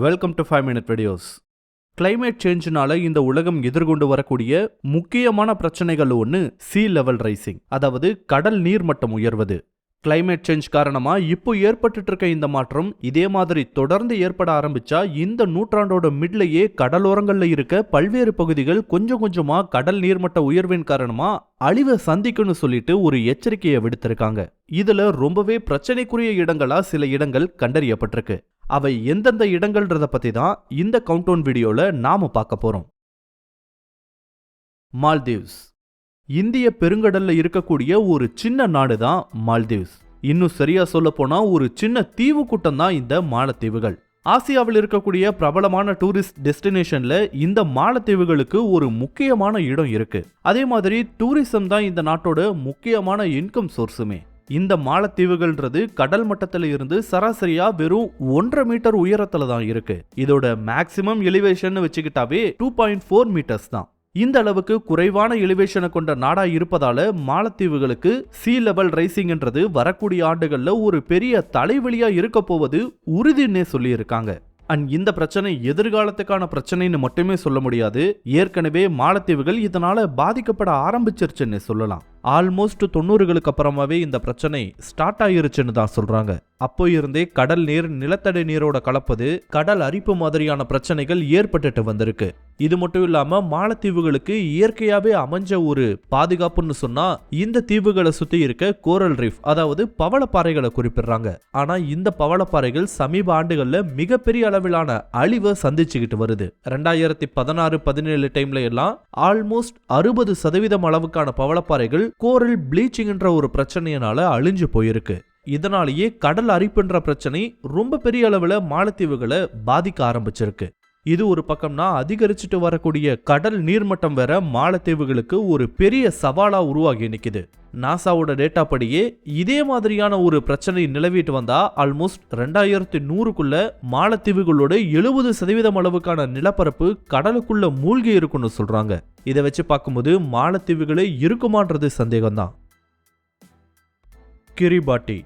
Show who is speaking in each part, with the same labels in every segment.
Speaker 1: Welcome to five minute videos climate சேஞ்சுனால இந்த உலகம் எதிர்கொண்டு வரக்கூடிய முக்கியமான பிரச்சனைகள் ஒன்று சீ லெவல் ரைசிங் அதாவது கடல் நீர் மட்டம் உயர்வது. கிளைமேட் சேஞ்ச் காரணமா இப்போ ஏற்பட்டுட்டு இருக்க இந்த மாற்றம் இதே மாதிரி தொடர்ந்து ஏற்பட ஆரம்பிச்சா இந்த நூற்றாண்டோட மிட்லயே கடலோரங்கள்ல இருக்க பல்வேறு பகுதிகள் கொஞ்சம் கொஞ்சமா கடல் நீர்மட்ட உயர்வின் காரணமா அழிவை சந்திக்கும்னு சொல்லிட்டு ஒரு எச்சரிக்கையை விடுத்திருக்காங்க. இதுல ரொம்பவே பிரச்சனைக்குரிய இடங்களா சில இடங்கள் கண்டறியப்பட்டிருக்கு. அவை எந்தெந்த இடங்கள்ன்றத பற்றி தான் இந்த கவுண்டவுன் வீடியோவில் நாம் பார்க்க போகிறோம் மால்தீவ்ஸ். இந்திய பெருங்கடலில் இருக்கக்கூடிய ஒரு சின்ன நாடு தான் மால்தீவ்ஸ். இன்னும் சரியா சொல்ல போனா ஒரு சின்ன தீவு கூட்டம் தான் இந்த மாலத்தீவுகள். ஆசியாவில் இருக்கக்கூடிய பிரபலமான டூரிஸ்ட் டெஸ்டினேஷன்ல இந்த மாலத்தீவுகளுக்கு ஒரு முக்கியமான இடம் இருக்கு. அதே மாதிரி டூரிசம் தான் இந்த நாட்டோட முக்கியமான இன்கம் சோர்ஸுமே இந்த மாலத்தீவுகள்ன்றது கடல் மட்டத்தில் இருந்து சராசரியா வெறும் ஒன்றரை மீட்டர் உயரத்துல தான் இருக்கு. இதோட மேக்சிமம் எலிவேஷன் வச்சுக்கிட்டாவே டூ பாயிண்ட் ஃபோர் மீட்டர்ஸ் தான். இந்த அளவுக்கு குறைவான எலிவேஷனை கொண்ட நாடா இருப்பதால மாலத்தீவுகளுக்கு சீ லெவல் ரைசிங்ன்றது வரக்கூடிய ஆண்டுகள்ல ஒரு பெரிய தலைவலியா இருக்க போவது உறுதின்னே சொல்லியிருக்காங்க. அண்ட் இந்த பிரச்சனை எதிர்காலத்துக்கான பிரச்சனைன்னு மட்டுமே சொல்ல முடியாது. ஏற்கனவே மாலத்தீவுகள் இதனால பாதிக்கப்பட ஆரம்பிச்சிருச்சுன்னு சொல்லலாம். ஆல்மோஸ்ட் தொண்ணூறுகளுக்கு அப்புறமாவே இந்த பிரச்சனை ஸ்டார்ட் ஆயிருச்சுன்னு தான் சொல்றாங்க. அப்போ இருந்தே கடல் நீர் நிலத்தடி நீரோட கலப்பது கடல் அரிப்பு மாதிரியான பிரச்சனைகள் ஏற்பட்டுட்டு வந்திருக்கு. இது மட்டும் இல்லாம மாலத்தீவுகளுக்கு இயற்கையாவே அமைஞ்ச ஒரு பாதுகாப்புன்னு சொன்னா இந்த தீவுகளை சுத்தி இருக்க கோரல் ரீஃப் அதாவது பவளப்பாறைகளை குறிப்பிடுறாங்க. ஆனா இந்த பவளப்பாறைகள் சமீப ஆண்டுகள்ல மிகப்பெரிய அளவிலான அழிவை சந்திச்சுக்கிட்டு வருது. ரெண்டாயிரத்தி பதினாறு பதினேழு டைம்ல எல்லாம் ஆல்மோஸ்ட் அறுபது சதவீதம் அளவுக்கான பவளப்பாறைகள் கோரல் ப்ளீச்சிங்ன்ற ஒரு பிரச்சனையினால அழிஞ்சு போயிருக்கு. இதனாலேயே கடல் அரிப்புன்ற பிரச்சனை ரொம்ப பெரிய அளவில் மாலத்தீவுகளை பாதிக்க ஆரம்பிச்சிருக்கு. இது ஒரு பக்கம்னா அதிகரிச்சுட்டு வரக்கூடிய கடல் நீர்மட்டம் வேற மாலத்தீவுகளுக்கு ஒரு பெரிய சவாலா உருவாகி நிற்குது நாசாவோட டேட்டா படியே இதே மாதிரியான ஒரு பிரச்சனை நிலவிட்டு வந்தா ஆல்மோஸ்ட் ரெண்டாயிரத்தி நூறுக்குள்ள மாலத்தீவுகளோட எழுபது சதவீதம் அளவுக்கான நிலப்பரப்பு கடலுக்குள்ள மூழ்கி இருக்குன்னு சொல்றாங்க. இதை வச்சு பார்க்கும்போது மாலத்தீவுகளே இருக்குமான்றது சந்தேகம்தான். கிரிபாட்டி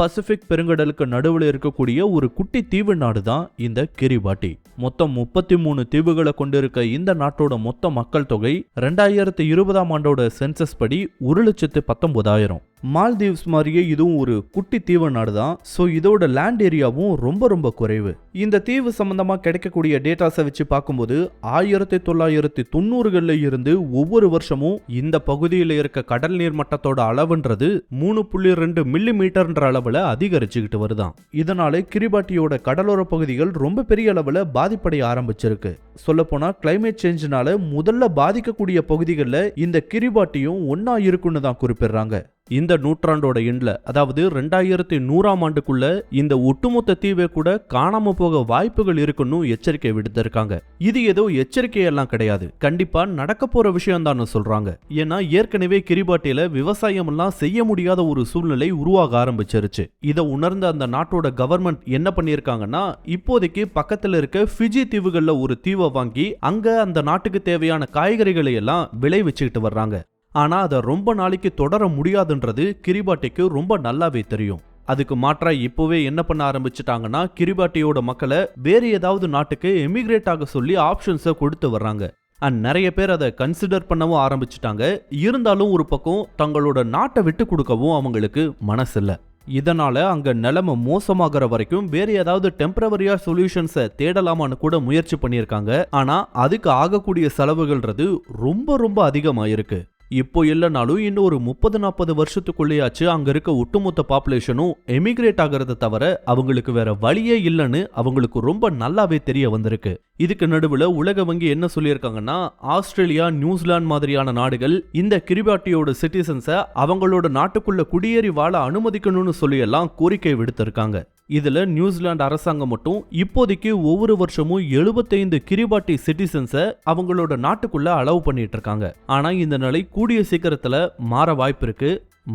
Speaker 1: பசிபிக் பெருங்கடலுக்கு நடுவில் இருக்கக்கூடிய ஒரு குட்டி தீவு நாடு தான் இந்த கிரிபாட்டி. மொத்தம் முப்பத்தி மூணு தீவுகளை கொண்டிருக்க இந்த நாட்டோட மொத்த மக்கள் தொகை ரெண்டாயிரத்தி இருபதாம் ஆண்டோட சென்சஸ் படி ஒரு லட்சத்து பத்தொன்பதாயிரம். மால்தீவ்ஸ் மாதிரியே இதுவும் ஒரு குட்டி தீவு நாடு தான் ஸோ இதோட லேண்ட் ஏரியாவும் ரொம்ப ரொம்ப குறைவு. இந்த தீவு சம்பந்தமாக கிடைக்கக்கூடிய டேட்டாஸை வச்சு பார்க்கும்போது ஆயிரத்தி தொள்ளாயிரத்தி தொண்ணூறுகளில் இருந்து ஒவ்வொரு வருஷமும் இந்த பகுதியில் இருக்க கடல் நீர் மட்டத்தோட அளவுன்றது மூணு புள்ளி ரெண்டு மில்லி மீட்டர்ன்ற அளவில் அதிகரிச்சுக்கிட்டு வருதான். இதனால கிரிபாட்டியோட கடலோர பகுதிகள் ரொம்ப பெரிய அளவில் பாதிப்படைய ஆரம்பிச்சிருக்கு. சொல்லப்போனால் கிளைமேட் சேஞ்சினால முதல்ல பாதிக்கக்கூடிய பகுதிகளில் இந்த கிரிபாட்டியும் ஒன்னா இருக்குன்னு தான் குறிப்பிடுறாங்க. இந்த நூற்றாண்டோட எண்ணில் அதாவது ரெண்டாயிரத்தி நூறாம் ஆண்டுக்குள்ள இந்த ஒட்டுமொத்த தீவை கூட காணாம போக வாய்ப்புகள் இருக்குன்னு எச்சரிக்கை விடுத்திருக்காங்க. இது ஏதோ எச்சரிக்கையெல்லாம் கிடையாது. கண்டிப்பா நடக்க போற விஷயம் தான் சொல்றாங்க. ஏன்னா ஏற்கனவே கிரிபாட்டியில விவசாயம் எல்லாம் செய்ய முடியாத ஒரு சூழ்நிலை உருவாக ஆரம்பிச்சிருச்சு. இதை உணர்ந்த அந்த நாட்டோட கவர்மெண்ட் என்ன பண்ணியிருக்காங்கன்னா இப்போதைக்கு பக்கத்துல இருக்க ஃபிஜி தீவுகள்ல ஒரு தீவை வாங்கி அங்க அந்த நாட்டுக்கு தேவையான காய்கறிகளை எல்லாம் விளைவிச்சுக்கிட்டு வர்றாங்க. ஆனால் அதை ரொம்ப நாளைக்கு தொடர முடியாதுன்றது கிரிபாட்டிக்கு ரொம்ப நல்லாவே தெரியும். அதுக்கு மாற்றா இப்போவே என்ன பண்ண ஆரம்பிச்சிட்டாங்கன்னா கிரிபாட்டியோட மக்களை வேறு ஏதாவது நாட்டுக்கு எமிகிரேட் ஆக சொல்லி ஆப்ஷன்ஸை கொடுத்து வர்றாங்க. அண்ட் நிறைய பேர் அதை கன்சிடர் பண்ணவும் ஆரம்பிச்சிட்டாங்க. இருந்தாலும் ஒரு பக்கம் தங்களோட நாட்டை விட்டு கொடுக்கவும் அவங்களுக்கு மனசில்லை. இதனால் அங்கே நிலைமை மோசமாகிற வரைக்கும் வேறு ஏதாவது டெம்பரவரியா சொல்யூஷன்ஸை தேடலாமான்னு கூட முயற்சி பண்ணியிருக்காங்க. ஆனால் அதுக்கு ஆகக்கூடிய செலவுகள்ன்றது ரொம்ப ரொம்ப அதிகமாக இருக்குது இப்போ இல்லைனாலும் இன்னும் ஒரு முப்பது நாற்பது வருஷத்துக்குள்ளேயாச்சு அங்க இருக்க ஒட்டுமொத்த பாப்புலேஷனும் எமிகிரேட் ஆகிறத தவிர அவங்களுக்கு வேற வழியே இல்லைன்னு அவங்களுக்கு ரொம்ப நல்லாவே தெரிய வந்திருக்கு. இதுக்கு நடுவில் உலக வங்கி என்ன சொல்லியிருக்காங்கன்னா ஆஸ்திரேலியா நியூசிலாந்து மாதிரியான நாடுகள் இந்த கிரிபாட்டியோட சிட்டிசன்ஸை அவங்களோட நாட்டுக்குள்ள குடியேறி வாழ அனுமதிக்கணும்னு சொல்லியெல்லாம் கோரிக்கை விடுத்திருக்காங்க. இதில் நியூசிலாந்து அரசாங்கம் மட்டும் இப்போதைக்கு ஒவ்வொரு வருஷமும் எழுபத்தைந்து கிரிபாட்டி சிட்டிசன்ஸை அவங்களோட நாட்டுக்குள்ள அலோவ் பண்ணிட்டு இருக்காங்க. ஆனால் இந்த நிலை கூடிய சீக்கிரத்தில் மாற வாய்ப்பு இருக்கு.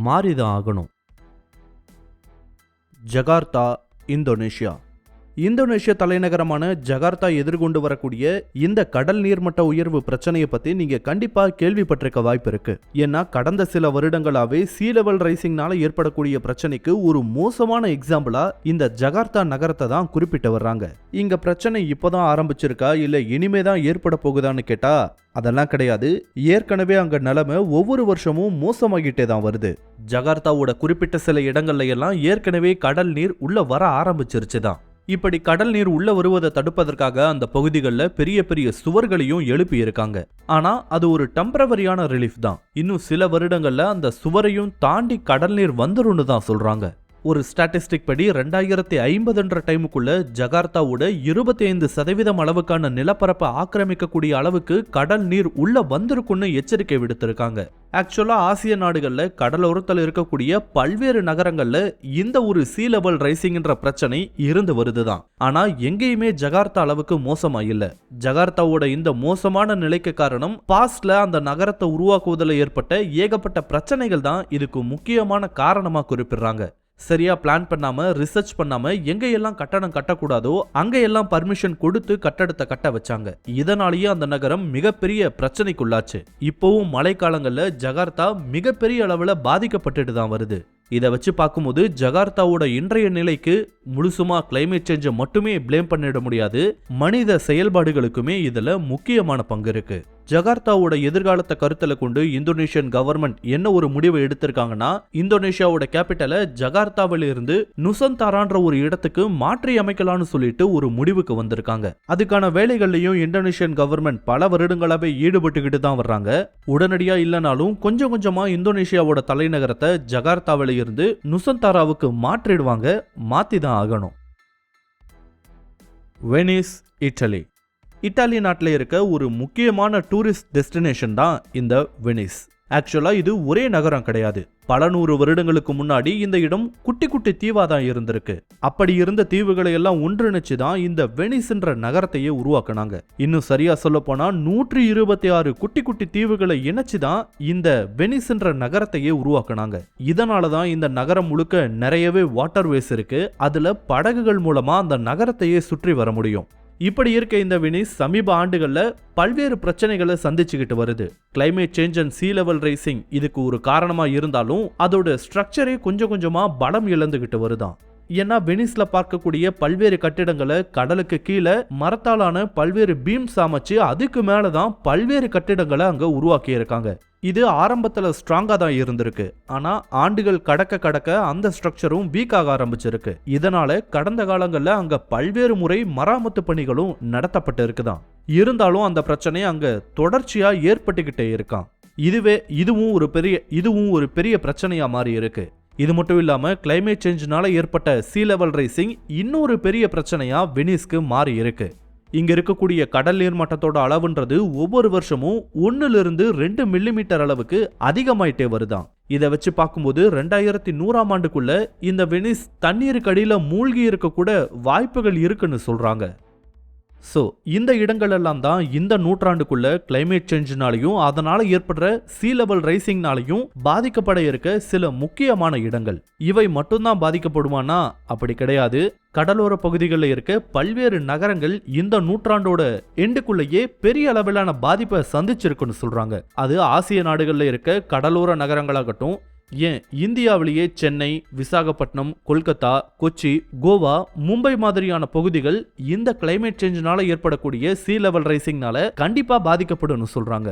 Speaker 1: மாறிதான் ஆகணும். Jakarta Indonesia. இந்தோனேஷிய தலைநகரமான ஜகார்த்தா எதிர்கொண்டு வரக்கூடிய இந்த கடல் நீர்மட்ட உயர்வு பிரச்சனையை பத்தி நீங்க கண்டிப்பா கேள்விப்பட்டிருக்க வாய்ப்பு இருக்கு. ஏன்னா கடந்த சில வருடங்களாவே சீ லெவல் ரைசிங்னால ஏற்படக்கூடிய பிரச்சனைக்கு ஒரு மோசமான எக்ஸாம்பிளா இந்த ஜகார்த்தா நகரத்தை தான் குறிப்பிட்டு வர்றாங்க. இங்க பிரச்சனை இப்பதான் ஆரம்பிச்சிருக்கா? இல்ல இனிமே தான் ஏற்பட போகுதான்னு கேட்டா? அதெல்லாம் கிடையாது. ஏற்கனவே அங்க நிலைமை ஒவ்வொரு வருஷமும் மோசமாகிட்டே தான் வருது. ஜகார்த்தாவோட குறிப்பிட்ட சில இடங்கள்ல எல்லாம் ஏற்கனவே கடல் நீர் உள்ள வர ஆரம்பிச்சிருச்சு தான் இப்படி கடல் நீர் உள்ள வருவதை தடுப்பதற்காக அந்த பகுதிகளில் பெரிய பெரிய சுவர்களையும் எழுப்பி இருக்காங்க ஆனா அது ஒரு டெம்பரவரியான ரிலீஃப் தான். இன்னும் சில வருடங்கள்ல அந்த சுவரையும் தாண்டி கடல் நீர் வந்துரும்னு தான் சொல்றாங்க. ஒரு ஸ்டாட்டிஸ்டிக் படி ரெண்டாயிரத்தி ஐம்பதுன்ற டைமுக்குள்ள ஜகார்த்தாவோட இருபத்தி ஐந்து சதவீதம் அளவுக்கான நிலப்பரப்பை ஆக்கிரமிக்கக்கூடிய அளவுக்கு கடல் நீர் உள்ள வந்திருக்குன்னு எச்சரிக்கை விடுத்திருக்காங்க. ஆக்சுவலாக ஆசிய நாடுகளில் கடலோரத்தில் இருக்கக்கூடிய பல்வேறு நகரங்களில் இந்த ஒரு சீ லெவல் ரைசிங்ன்ற பிரச்சனை இருந்து வருதுதான். ஆனால் எங்கேயுமே ஜகார்த்தா அளவுக்கு மோசமாக இல்லை. ஜகார்த்தாவோட இந்த மோசமான நிலைக்கு காரணம் பாஸ்டில் அந்த நகரத்தை உருவாக்குவதில் ஏற்பட்ட ஏகப்பட்ட பிரச்சனைகள் தான் இதுக்கு முக்கியமான காரணமாக குறிப்பிடுறாங்க. சரியாக பிளான் பண்ணாமல் ரிசர்ச் பண்ணாமல் எங்கேயெல்லாம் கட்டணம் கட்டடம் கட்டக்கூடாதோ அங்கேயெல்லாம் பர்மிஷன் கொடுத்து கட்டடத்தை கட்ட வச்சாங்க. இதனாலேயே அந்த நகரம் மிகப்பெரிய பிரச்சனைக்குள்ளாச்சு. இப்போவும் மழைக்காலங்களில் ஜகார்த்தா மிகப்பெரிய அளவில் பாதிக்கப்பட்டுட்டு தான் வருது. இதை வச்சு பார்க்கும்போது ஜகார்த்தாவோட இன்றைய நிலைக்கு முழுசுமா கிளைமேட் சேஞ்சை மட்டுமே ப்ளேம் பண்ணிட முடியாது. மனித செயல்பாடுகளுக்குமே இதில் முக்கியமான பங்கு இருக்குது ஜகார்த்தாவோட எதிர்காலத்தை கருத்தில் கொண்டு இந்தோனேஷியன் கவர்மெண்ட் என்ன ஒரு முடிவை எடுத்திருக்காங்கன்னா இந்தோனேஷியாவோட கேபிட்டலை ஜகார்த்தாவில் இருந்து நுசந்தாரான்ற ஒரு இடத்துக்கு மாற்றி அமைக்கலாம்னு சொல்லிட்டு ஒரு முடிவுக்கு வந்திருக்காங்க. அதுக்கான வேலைகள்லையும் இந்தோனேஷியன் கவர்மெண்ட் பல வருடங்களாவே ஈடுபட்டுக்கிட்டு தான் வர்றாங்க. உடனடியா இல்லைனாலும் கொஞ்சம் கொஞ்சமா இந்தோனேஷியாவோட தலைநகரத்தை ஜகார்த்தாவில் இருந்து நுசந்தாராவுக்கு மாற்றிடுவாங்க மாத்தி தான் ஆகணும். வெனிஸ் இட்டலி. இத்தாலி நாட்டில் இருக்க ஒரு முக்கியமான டூரிஸ்ட் டெஸ்டினேஷன் தான் இந்த வெனிஸ் ஆக்சுவலாக இது ஒரே நகரம் கிடையாது. பல நூறு வருடங்களுக்கு முன்னாடி இந்த இடம் குட்டி குட்டி தீவாக தான் இருந்திருக்கு. அப்படி இருந்த தீவுகளை எல்லாம் ஒன்றிணைச்சு தான் இந்த வெனிஸ்ன்ற நகரத்தையே உருவாக்குனாங்க. இன்னும் சரியா சொல்ல போனா நூற்றி இருபத்தி ஆறு குட்டி குட்டி தீவுகளை இணைச்சு தான் இந்த வெனிஸ்ன்ற நகரத்தையே உருவாக்குனாங்க. இதனால தான் இந்த நகரம் முழுக்க நிறையவே வாட்டர்வேஸ் இருக்கு. அதுல படகுகள் மூலமா அந்த நகரத்தையே சுற்றி வர முடியும். இப்படி இருக்க இந்த வினிஸ் சமீப ஆண்டுகளில் பல்வேறு பிரச்சனைகளை சந்திச்சுக்கிட்டு வருது. Climate change and sea level rising இதுக்கு ஒரு காரணமாக இருந்தாலும் அதோட ஸ்ட்ரக்சரே கொஞ்சம் கொஞ்சமாக பலம் இழந்துகிட்டு வருதாம் ஏன்னா வெனிஸ்ல பார்க்கக்கூடிய பல்வேறு கட்டிடங்களை கடலுக்கு கீழே மரத்தாலான பல்வேறு பீம்ஸ் அமைச்சு அதுக்கு மேலதான் பல்வேறு கட்டிடங்களை அங்க உருவாக்கி இருக்காங்க இது ஆரம்பத்தில் ஸ்ட்ராங்காக தான் இருந்திருக்கு. ஆனால் ஆண்டுகள் கடக்க கடக்க அந்த ஸ்ட்ரக்சரும் வீக் ஆக ஆரம்பிச்சிருக்கு. இதனால கடந்த காலங்களில் அங்கே பல்வேறு முறை மராமத்து பணிகளும் நடத்தப்பட்டு இருக்குதான் இருந்தாலும் அந்த பிரச்சனை அங்கே தொடர்ச்சியாக ஏற்பட்டுக்கிட்டே இருக்கான் இதுவே இதுவும் ஒரு பெரிய இதுவும் ஒரு பெரிய பிரச்சனையாக மாறி இருக்குது இது மட்டும் இல்லாமல் கிளைமேட் சேஞ்சினால் ஏற்பட்ட சீ லெவல் ரைசிங் இன்னொரு பெரிய பிரச்சனையாக வெனிஸ்க்கு மாறி இருக்கு. இங்க இருக்கக்கூடிய கடல் நீர் மட்டத்தோட அளவுன்றது ஒவ்வொரு வருஷமும் ஒன்னுலேருந்து ரெண்டு மில்லிமீட்டர் அளவுக்கு அதிகமாயிட்டே வருதாம் இதை வச்சு பார்க்கும்போது ரெண்டாயிரத்தி நூறாம் ஆண்டுக்குள்ள இந்த வெனிஸ் தண்ணீருக்கு அடியில் மூழ்கி இருக்கக்கூட வாய்ப்புகள் இருக்குன்னு சொல்றாங்க. ஸோ இந்த இடங்கள் எல்லாம் தான் இந்த நூற்றாண்டுக்குள்ள கிளைமேட் சேஞ்சினாலையும் அதனால ஏற்படுற சீ லெவல் ரைசிங்னாலையும் பாதிக்கப்பட இருக்க சில முக்கியமான இடங்கள். இவை மட்டும்தான் பாதிக்கப்படுமானா? அப்படி கிடையாது. கடலோர பகுதிகளில் இருக்க பல்வேறு நகரங்கள் இந்த நூற்றாண்டோட எண்டுக்குள்ளேயே பெரிய அளவிலான பாதிப்பை சந்திச்சிருக்குன்னு சொல்றாங்க. அது ஆசிய நாடுகளில் இருக்க கடலோர நகரங்களாகட்டும் ஏன் இந்தியாவிலேயே சென்னை விசாகப்பட்டினம் கொல்கத்தா கொச்சி கோவா மும்பை மாதிரியான பகுதிகள் இந்த கிளைமேட் சேஞ்சினால ஏற்படக்கூடிய சீ லெவல் ரைசிங்னால கண்டிப்பா பாதிக்கப்படும் சொல்றாங்க.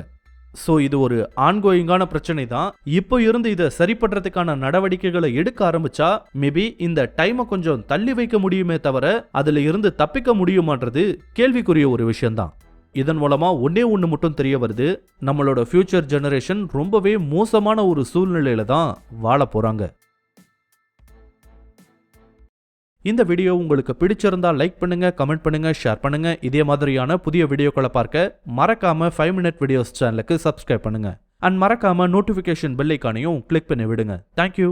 Speaker 1: ஸோ இது ஒரு ஆன்கோயிங்கான பிரச்சனை தான். இப்போ இருந்து இதை சரி பண்ணுறதுக்கான நடவடிக்கைகளை எடுக்க ஆரம்பிச்சா மேபி இந்த டைமை கொஞ்சம் தள்ளி வைக்க முடியுமே தவிர அதில் இருந்து தப்பிக்க முடியுமான்றது கேள்விக்குரிய ஒரு விஷயம்தான். இதன் மூலமாக ஒன்றே ஒன்று மட்டும் தெரிய வருது. நம்மளோட ஃபியூச்சர் ஜெனரேஷன் ரொம்பவே மோசமான ஒரு சூழ்நிலையில தான் வாழ போகிறாங்க இந்த வீடியோ உங்களுக்கு பிடிச்சிருந்தா லைக் பண்ணுங்க கமெண்ட் பண்ணுங்க ஷேர் பண்ணுங்க. இதே மாதிரியான புதிய வீடியோக்களை பார்க்க மறக்காம ஃபைவ் மினிட் வீடியோஸ் சேனலுக்கு சப்ஸ்கிரைப் பண்ணுங்க. அண்ட் மறக்காம நோட்டிஃபிகேஷன் பெல்லைக்கானையும் கிளிக் பண்ணி விடுங்க. Thank you